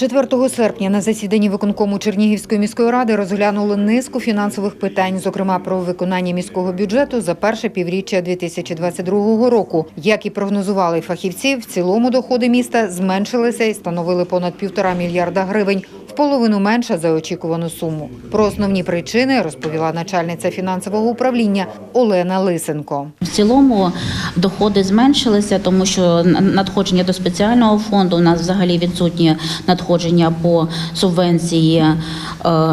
4 серпня на засіданні виконкому Чернігівської міської ради розглянули низку фінансових питань, зокрема про виконання міського бюджету за перше півріччя 2022 року. Як і прогнозували фахівці, в цілому доходи міста зменшилися і становили понад півтора мільярда гривень, в половину менше за очікувану суму. Про основні причини розповіла начальниця фінансового управління Олена Лисенко. В цілому доходи зменшилися, тому що надходження до спеціального фонду у нас взагалі відсутні надходження по субвенції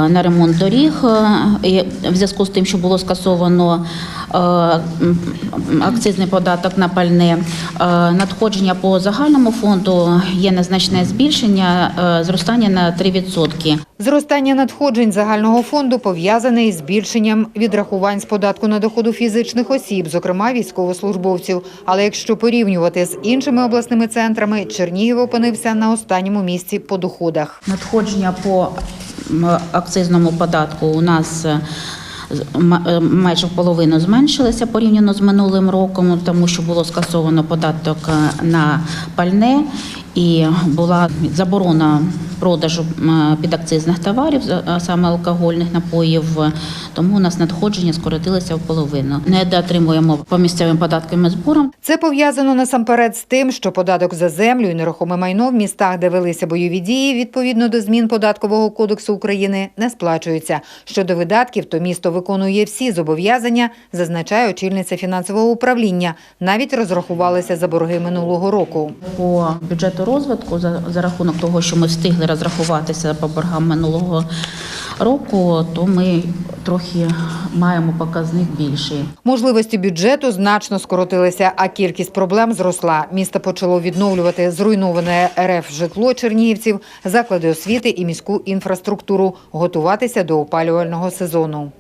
на ремонт доріг е, і в зв'язку з тим, що було скасовано е, акцизний податок на пальне. Е, Надходження по загальному фонду є незначне збільшення, е, зростання на 3%. Зростання надходжень загального фонду пов'язане із збільшенням відрахувань з податку на доходу фізичних осіб, зокрема військовослужбовців. Але якщо порівнювати з іншими обласними центрами, Чернігів опинився на останньому місці по доходах. Надходження по акцизному податку у нас е, е, майже в половину зменшилися порівняно з минулим роком, тому що було скасовано податок е, на пальне і була заборона продажу підакцизних товарів, а саме алкогольних напоїв. Тому у нас надходження скоротилися в половину. Не доотримуємо по місцевим податкам і зборам. Це пов'язано насамперед з тим, що податок за землю і нерухоме майно в містах, де велися бойові дії, відповідно до змін податкового кодексу України, не сплачуються. Щодо видатків, то місто виконує всі зобов'язання, зазначає очільниця фінансового управління. Навіть розрахувалися за борги минулого року. По бюджету розвитку за, за рахунок того, що ми встигли розрахуватися по боргам минулого року, то ми трохи маємо показник більший. Можливості бюджету значно скоротилися, а кількість проблем зросла. Місто почало відновлювати зруйноване РФ житло чернігівців, заклади освіти і міську інфраструктуру, готуватися до опалювального сезону.